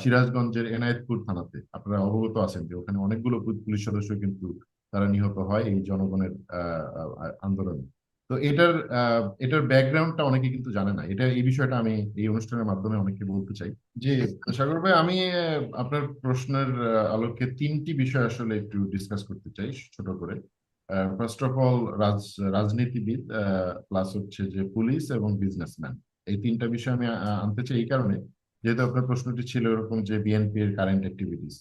সিরাজগঞ্জের এনায়েতপুর থানাতে আপনারা অবগত আছেন যে ওখানে অনেকগুলো পুলিশ সদস্য কিন্তু তারা নিহত হয় এই জনগণের আন্দোলনে। তো এটার এটার ব্যাকগ্রাউন্ডটা অনেকে কিন্তু জানে না। এটা, এই বিষয়টা আমি এই অনুষ্ঠানের মাধ্যমে অনেকে বলতে চাই যে, সাগর ভাই, আমি আপনার প্রশ্নের আলোকে তিনটি বিষয় আসলে একটু ডিসকাস করতে চাই ছোট করে। ফার্স্ট অফ অল রাজ, রাজনীতিবিদ প্লাস হচ্ছে যে পুলিশ এবং বিজনেসম্যান এই তিনটা বিষয় আমি আনতে চাই এই কারণে। যেহেতু আপনার প্রশ্নটি ছিল এরকম যে বিএনপি এর কারেন্ট অ্যাক্টিভিটিস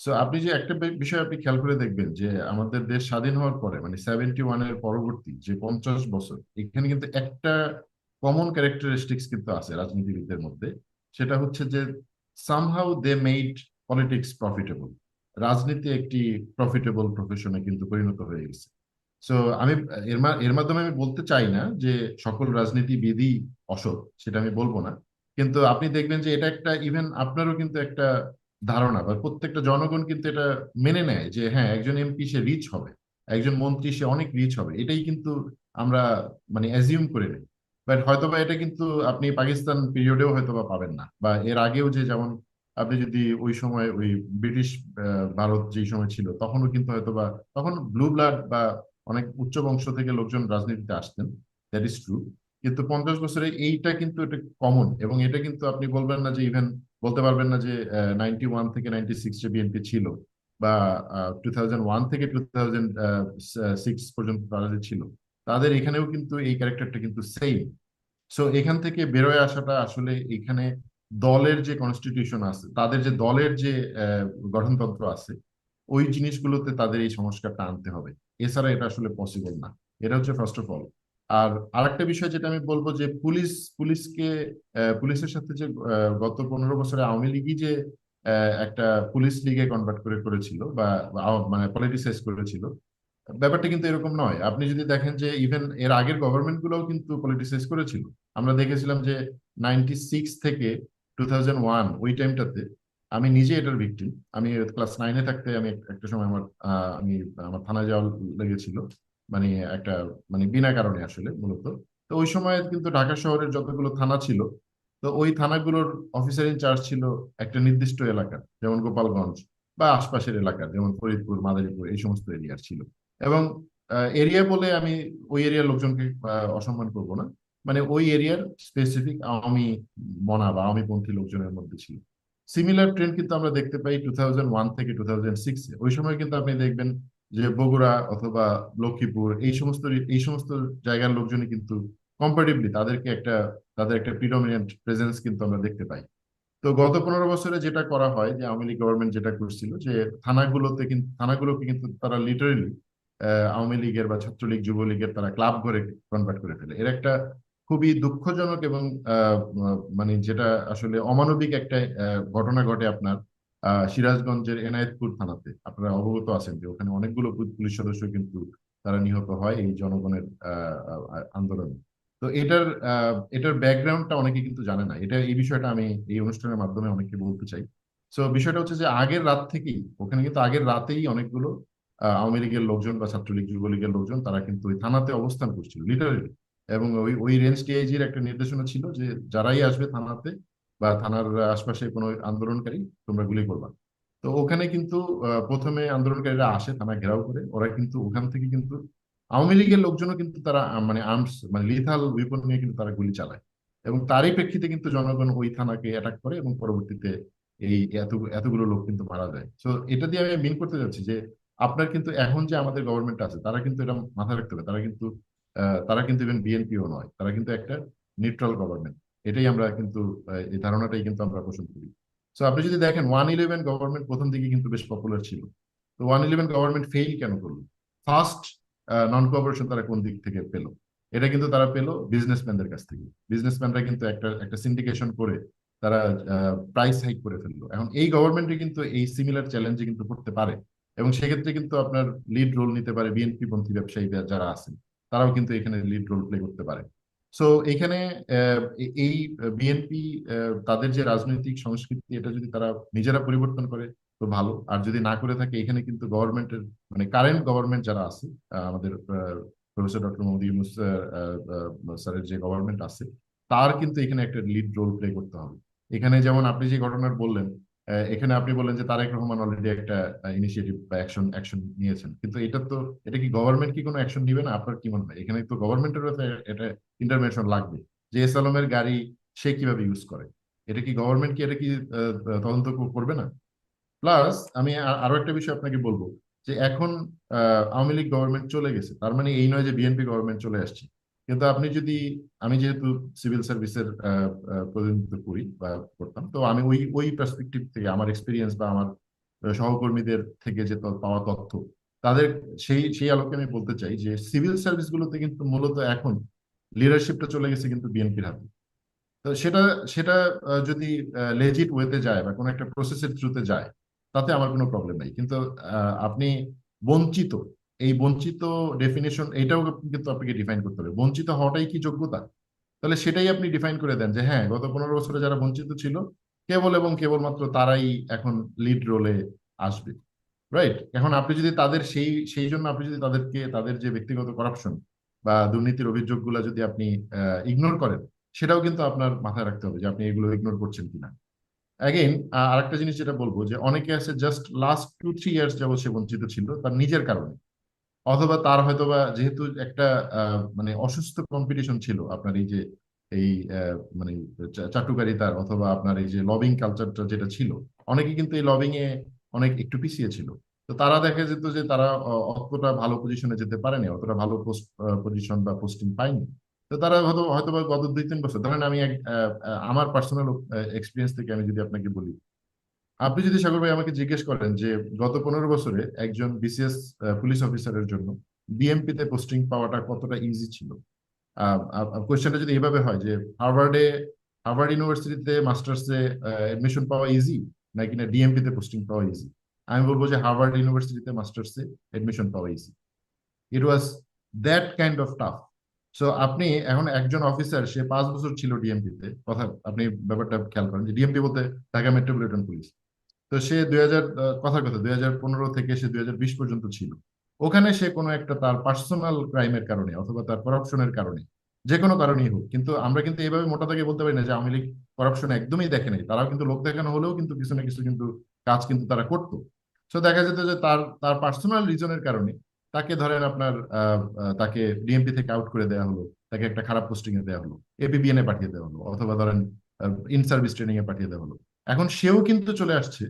সো আপনি যে একটা বিষয় আপনি খেয়াল করে দেখবেন যে আমাদের দেশ স্বাধীন হওয়ার পরে মানে সেভেন্টি ওয়ানের পরবর্তী যে পঞ্চাশ বছর, এখানে কিন্তু একটা কমন ক্যারেক্টারিস্টিক্স কিন্তু আছে রাজনীতিবিদদের মধ্যে। সেটা হচ্ছে যে somehow they made politics profitable রাজনীতি একটি প্রফিটেবল প্রফেশনে কিন্তু পরিণত হয়ে গেছে। সো আমি এর মাধ্যমে আমি বলতে চাই না যে সকল রাজনীতিবিদই অসৎ, সেটা আমি বলব না। কিন্তু আপনি দেখবেন যে এটা একটা ইভেন আপনারও কিন্তু একটা ধারণা বা প্রত্যেকটা জনগণ কিন্তু এটা মেনে নেয় যে হ্যাঁ একজন এমপি সে রিচ হবে, একজন মন্ত্রী সে অনেক রিচ হবে, এটাই কিন্তু আমরা মানে অ্যাজিউম করে নিই। বাট হয়তোবা এটা কিন্তু আপনি পাকিস্তান পিরিয়ডেও হয়তোবা পাবেন না বা এর আগেও যে যেমন আপনি যদি ওই সময় ওই ব্রিটিশ ভারত যেই সময় ছিল, তখনও কিন্তু হয়তোবা, তখন ব্লু ব্লাড বা অনেক উচ্চ বংশ থেকে লোকজন রাজনীতিতে আসতেন দ্যাট ইজ ট্রু কিন্তু পঞ্চাশ বছরে এইটা কিন্তু এটা কমন এবং এটা কিন্তু আপনি বলবেন না যে ইভেন বলতে পারবেন না যে নাইনটি ওয়ান থেকে নাইনটি সিক্স যে বিএনপি ছিল বা টু থাউজেন্ড ওয়ান থেকে টু থাউজেন্ড সিক্স পর্যন্ত তারা যে ছিল, তাদের এখানেও কিন্তু এই ক্যারেক্টারটা কিন্তু সেম সো এখান থেকে বেরোয় আসাটা আসলে এখানে দলের যে কনস্টিটিউশন আছে, তাদের যে দলের যে গঠনতন্ত্র আছে, ওই জিনিসগুলোতে তাদের এই সংস্কারটা আনতে হবে। এছাড়া এটা আসলে পসিবল না। এটা হচ্ছে ফার্স্ট অফ অল আর আরেকটা বিষয় যেটা আমি বলব যে পুলিশ, পুলিশকে পুলিশের সাথে যে গত পনেরো বছরে আওয়ামী লীগই যে একটা পুলিশ লিগে কনভার্ট করে করেছিল বা মানে পলিটিসাইজ করেছিল, ব্যাপারটা কিন্তু এরকম নয়। আপনি যদি দেখেন যে ইভেন এর আগের গভর্নমেন্ট গুলোও কিন্তু পলিটিসাইজ করেছিল। আমরা দেখেছিলাম যে নাইনটি সিক্স থেকে টু থাউজেন্ড ওয়ান ওই টাইমটাতে আমি নিজে এটার ভিকটিম আমি ক্লাস নাইনে থাকতে আমি একটা সময় আমার আমি, আমার থানায় যাওয়া লেগেছিল। মানে একটা মানে বিনা কারণে আসলে মূলত। তো ওই সময় কিন্তু ঢাকা শহরের যতগুলো থানা ছিল, তো ওই থানাগুলোর অফিসার ইনচার্জ ছিল একটা নির্দিষ্ট এলাকার যেমন গোপালগঞ্জ বা আশপাশের এলাকার যেমন ফরিদপুর, মাদারীপুর, এই সমস্ত এরিয়ার ছিল। এবং এরিয়া বলে আমি ওই এরিয়ার লোকজনকে অসম্মান করব না। মানে ওই এরিয়ার স্পেসিফিক আওয়ামী মনা বা আওয়ামী পন্থী লোকজনের মধ্যে ছিল। সিমিলার ট্রেন্ড কিন্তু আমরা দেখতে পাই টু থাউজেন্ড ওয়ান থেকে টু থাউজেন্ড সিক্সে ওই সময় কিন্তু আপনি দেখবেন যে বগুড়া অথবা লক্ষ্মীপুর, এই সমস্ত এই সমস্ত জায়গার লোকজনই কিন্তু কম্পারেটিভলি তাদেরকে একটা, তাদের একটা প্রিডমিনেন্ট প্রেজেন্স কিন্তু আমরা দেখতে পাই। তো গত পনেরো বছরে যেটা করা হয় যে, আওয়ামী লীগ গভর্নমেন্ট যেটা করছিল যে, থানাগুলোতে কিন্তু থানাগুলোকে কিন্তু তারা লিটারেলি আওয়ামী লীগের বা ছাত্রলীগ, যুবলীগের তারা ক্লাব করে কনভার্ট করে ফেলে। এর একটা খুবই দুঃখজনক এবং মানে যেটা আসলে অমানবিক একটা ঘটনা ঘটে আপনার। সিরাজগঞ্জের এনায়েতপুর থানাতে আপনারা অবগত আছেন যে ওখানে অনেকগুলো পুলিশ সদস্য কিন্তু তারা নিহত হয় এই জনগণের আন্দোলনে। তো এটার এটার ব্যাকগ্রাউন্ডটা অনেকে কিন্তু জানে না। এটা, এই বিষয়টা আমি এই অনুষ্ঠানের মাধ্যমে অনেককে বলতে চাই। সো বিষয়টা হচ্ছে যে আগের রাত থেকেই, ওখানে কিন্তু আগের রাতেই অনেকগুলো আওয়ামী লীগের লোকজন বা ছাত্রলীগ, যুবলীগের লোকজন তারা কিন্তু ওই থানাতে অবস্থান করছিল লিটারেলি এবং ওই ওই রেঞ্জ ডিআইজির একটা নির্দেশনা ছিল যে যারাই আসবে থানাতে বা থানার আশপাশে কোনো আন্দোলনকারী তোমরা গুলি করবা। তো ওখানে কিন্তু প্রথমে আন্দোলনকারীরা আসে থানা ঘেরাও করে। ওরা কিন্তু ওখান থেকে কিন্তু আওয়ামী লীগের লোকজনও কিন্তু তারা মানে আর্মস মানে লিথাল উইপন নিয়ে কিন্তু তারা গুলি চালায়। এবং তারই প্রেক্ষিতে কিন্তু জনগণ ওই থানাকে অ্যাটাক করে এবং পরবর্তীতে এই এত, এতগুলো লোক কিন্তু মারা যায়। তো এটা দিয়ে আমি মিন করতে যাচ্ছি যে, আপনার কিন্তু এখন যে আমাদের গভর্নমেন্ট আছে, তারা কিন্তু এটা মাথায় রাখতে হবে। তারা কিন্তু তারা কিন্তু ইভেন বিএনপিও নয়। তারা কিন্তু একটা নিউট্রাল গভর্নমেন্ট এটাই আমরা কিন্তু এই ধারণাটাই কিন্তু আমরা পোষণ করি। সো আপনি যদি দেখেন ওয়ান ইলেভেন গভর্নমেন্ট প্রথম দিকে কিন্তু বেশ পপুলার ছিল। তো ওয়ান ইলেভেন গভর্নমেন্ট ফেইল কেন করল? ফার্স্ট নন কোঅপারেশন তারা কোন দিক থেকে পেল? এটা কিন্তু তারা পেল বিজনেসম্যানদের কাছ থেকে। বিজনেসম্যানরা কিন্তু একটা একটা সিন্ডিকেশন করে তারা প্রাইস হাইক করে ফেলল। এখন এই গভর্নমেন্টে কিন্তু এই সিমিলার চ্যালেঞ্জে কিন্তু করতে পারে। এবং সেক্ষেত্রে কিন্তু আপনার লিড রোল নিতে পারে বিএনপি পন্থী ব্যবসায়ী যারা আছেন, তারাও কিন্তু এখানে লিড রোল প্লে করতে পারে। সো এখানে এই বিএনপি তাদের যে রাজনৈতিক সংস্কৃতি, এটা যদি তারা নিজেরা পরিবর্তন করে, তো ভালো। আর যদি না করে থাকে, এখানে কিন্তু গভর্নমেন্টের মানে কারেন্ট গভর্নমেন্ট যারা আছে আমাদের প্রফেসর ডক্টর মোহাম্মদ স্যারের যে গভর্নমেন্ট আছে, তার কিন্তু এখানে একটা লিড রোল প্লে করতে হবে। এখানে যেমন আপনি যে ঘটনার বললেন এখানে আপনি বলেন যে তারেক রহমান অলরেডি একটা ইনিশিয়েটিভ বা অ্যাকশন অ্যাকশন নিয়েছেন। কিন্তু এটা তো, এটা কি গভর্নমেন্ট কি কোনো অ্যাকশন নিবে না? আপনার কি মনে হয়? এখানে তো গভর্নমেন্টের এটা ইন্টারভেনশন লাগবে। যে এস আলমের গাড়ি সে কীভাবে ইউজ করে? এটা কি গভর্নমেন্ট কি, এটা কি তদন্ত করবে না? প্লাস আমি আরও একটা বিষয় আপনাকে বলব যে এখন আওয়ামী লীগ গভর্নমেন্ট চলে গেছে। তার মানে এই নয় যে বিএনপি গভর্নমেন্ট চলে আসছে। কিন্তু আপনি যদি, আমি যেহেতু সিভিল সার্ভিসের প্রতিনিধিত্ব করি বা করতাম, তো আমি ওই ওই পার্সপেক্টিভ থেকে, আমার এক্সপিরিয়েন্স বা আমার সহকর্মীদের থেকে যে পাওয়া তথ্য, তাদের সেই সেই আলোকে আমি বলতে চাই যে সিভিল সার্ভিসগুলোতে কিন্তু মূলত এখন লিডারশিপটা চলে গেছে কিন্তু বিএনপির হাতে। তো সেটা সেটা যদি লেজিট ওয়েতে যায় বা কোনো একটা প্রসেসের থ্রুতে যায়, তাতে আমার কোনো প্রবলেম নাই। কিন্তু আপনি বঞ্চিত এই বঞ্চিত ডেফিনেশন এটাও কিন্তু আপনাকে ডিফাইন করতে হবে। বঞ্চিত হওয়াটাই কি যোগ্যতা? তাহলে সেটাই আপনি ডিফাইন করে দেন যে হ্যাঁ গত পনেরো বছরে যারা বঞ্চিত ছিল, কেবল এবং কেবলমাত্র তারাই এখন লিড রোলে আসবে রাইট এখন আপনি যদি তাদের সেই সেই জন্য আপনি যদি তাদেরকে, তাদের যে ব্যক্তিগত করাপশন বা দুর্নীতির অভিযোগগুলো যদি আপনি ইগনোর করেন, সেটাও কিন্তু আপনার মাথায় রাখতে হবে যে আপনি এগুলো ইগনোর করছেন কিনা। অ্যাগেইন আরেকটা জিনিস যেটা বলব যে, অনেকে আছে just last two three years যাবত সে বঞ্চিত ছিল, তার নিজের কারণে। অথবা তার হয়তোবা যেহেতু একটা মানে অসুস্থ কম্পিটিশন ছিল আপনার এই যে, এই মানে চাটুকারিতার অথবা আপনার এই যে লবিং কালচারটা যেটা ছিল, অনেকে কিন্তু এই লবিং এ অনেক একটু পিছিয়ে ছিল। তো তারা দেখা যেত যে তারা অতটা ভালো পজিশনে যেতে পারেনি, অতটা ভালো পোস্ট পজিশন বা পোস্টিং পায়নি। তো তারা হয়তো হয়তো গত দুই তিন বছর, ধরেন আমি আমার পার্সোনাল এক্সপিরিয়েন্স থেকে আমি যদি আপনাকে বলি আপনি যদি সাগর ভাই আমাকে জিজ্ঞেস করেন যে গত পনেরো বছরে একজন বিসিএস পুলিশ অফিসারের জন্য বিএমপি তে পোস্টিং পাওয়াটা কতটা ইজি ছিল? কোয়েশ্চেনটা যদি এভাবে হয় যে হার্ভার্ডে হার্ভার্ড ইউনিভার্সিটিতে মাস্টার্সে এডমিশন পাওয়া ইজি নাকি না ডিএমপি তে পোস্টিং পাওয়া ইজি আমি বলব যে হার্ভার্ড ইউনিভার্সিটিতে মাস্টার্সে এডমিশন পাওয়া easy it was that kind of tough so আপনি এখন একজন অফিসার সে পাঁচ বছর ছিল ডিএমপি তে কথা, আপনি ব্যাপারটা খেয়াল করেন যে ডিএমপি বলতে ঢাকা মেট্রোপলিটন পুলিশ তো সে দুই হাজার কথার কথা, দুই হাজার পনেরো থেকে সে দুই হাজার বিশ পর্যন্ত ছিল। ওখানে সে কোনো একটা তার পার্সোনাল ক্রাইমের কারণে অথবা তার করাপশনের কারণে, যে কোনো কারণেই হোক, কিন্তু আমরা কিন্তু এইভাবে মোটা থেকে বলতে পারি না যে আওয়ামী লীগ করাপশন একদমই দেখে নাই। তারাও কিন্তু লোক দেখানো হলেও কিন্তু কিছু না কিছু কিন্তু কাজ কিন্তু তারা করতো। তো দেখা যেত যে তার তার পার্সোনাল রিজনের কারণে তাকে ধরেন আপনার তাকে ডিএমপি থেকে আউট করে দেওয়া হলো, তাকে একটা খারাপ পোস্টিং এ দেওয়া হলো এপিবিএন এ পাঠিয়ে দেওয়া হলো, অথবা ধরেন ইন সার্ভিস ট্রেনিং এ পাঠিয়ে দেওয়া হলো। এখন সেও কিন্তু চলে আসছে।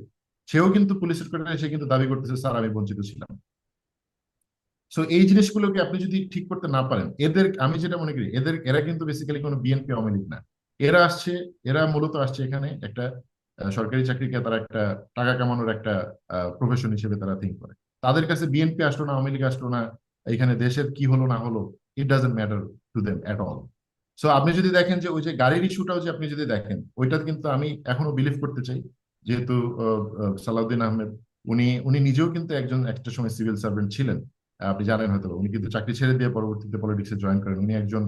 সেও কিন্তু পুলিশের কোর্টে এসে কিন্তু দাবি করতেছে, স্যার, আমি বঞ্চিত ছিলাম। সো এই জিনিসগুলোকে আপনি যদি ঠিক করতে না পারেন, এদের, আমি যেটা মনে করি, এদের, এরা কিন্তু বেসিক্যালি কোনো বিএনপি আওয়ামী লীগ না। এরা আসছে, এরা মূলত আসছে এখানে একটা সরকারি চাকরিকে তারা একটা টাকা কামানোর একটা প্রফেশন হিসেবে তারা থিঙ্ক করে। তাদের কাছে বিএনপি আসলো না, আওয়ামী লীগ আসলো না, এখানে দেশের কি হলো, না হলো it doesn't matter to them at all so আপনি যদি দেখেন যে ওই যে গাড়ির ইস্যুটাও যে আপনি যদি দেখেন ওইটা কিন্তু আমি এখনও বিলিভ করতে চাই। যেহেতু সালাউদ্দিন আহমেদ, উনি উনি নিজেও কিন্তু একজন একটা সময় সিভিল সার্ভেন্ট ছিলেন। আপনি জানেন হয়তো উনি কিন্তু চাকরি ছেড়ে দিয়ে পরবর্তীতে পলিটিক্সে জয়েন করেন। উনি একজন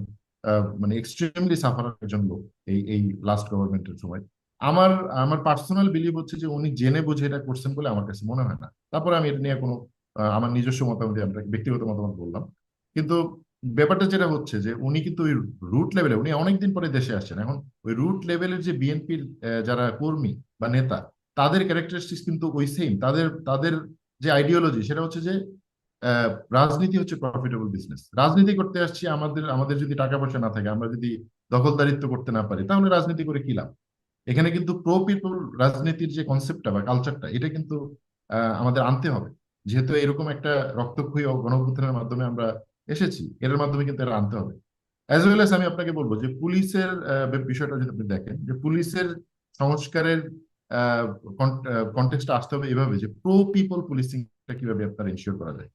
মানে এক্সট্রিমলি সাফার একজন লোক এই এই লাস্ট গভর্নমেন্টের সময়। আমার আমার পার্সোনাল বিলিভ হচ্ছে যে উনি জেনে বুঝে এটা করছেন বলে আমার কাছে মনে হয় না। তারপরে আমি এটা নিয়ে কোনো আমার নিজস্ব মতামত আমরা ব্যক্তিগত মতামত বললাম। কিন্তু ব্যাপারটা যেটা হচ্ছে যে উনি কিন্তু ওই রুট লেভেলে উনি অনেকদিন পরে দেশে আসছেন। এখন ওই রুট লেভেলের যে বিএনপির যারা কর্মী বা নেতা, তাদের ক্যারেক্টারিস্টিক্স কিন্তু ওই সেম তাদের তাদের যে আইডিওলজি সেটা হচ্ছে যে রাজনীতি হচ্ছে প্রফিটেবল বিজনেস রাজনীতি করতে আসছি আমাদের আমাদের যদি টাকা পয়সা না থাকে, আমরা যদি দখলদারিত্ব করতে না পারি, তাহলে রাজনীতি করে কি লাভ? এখানে কিন্তু প্রো পিপল রাজনীতির যে কনসেপ্টটা বা কালচারটা এটা কিন্তু আমাদের আনতে হবে। যেহেতু এরকম একটা রক্তক্ষয়ী গণঅভ্যুত্থানের মাধ্যমে আমরা এসেছি এর মাধ্যমে কিন্তু এটা আনতে হবে। অ্যাজ ওয়েল এস আমি আপনাকে বলব যে পুলিশের বিষয়টা যদি আপনি দেখেন, যে পুলিশের সংস্কারের কন্টেক্সটা আসতে হবে এভাবে যে প্রো পিপল পুলিশিংটা কীভাবে আপনার ইনশিওর করা যায়।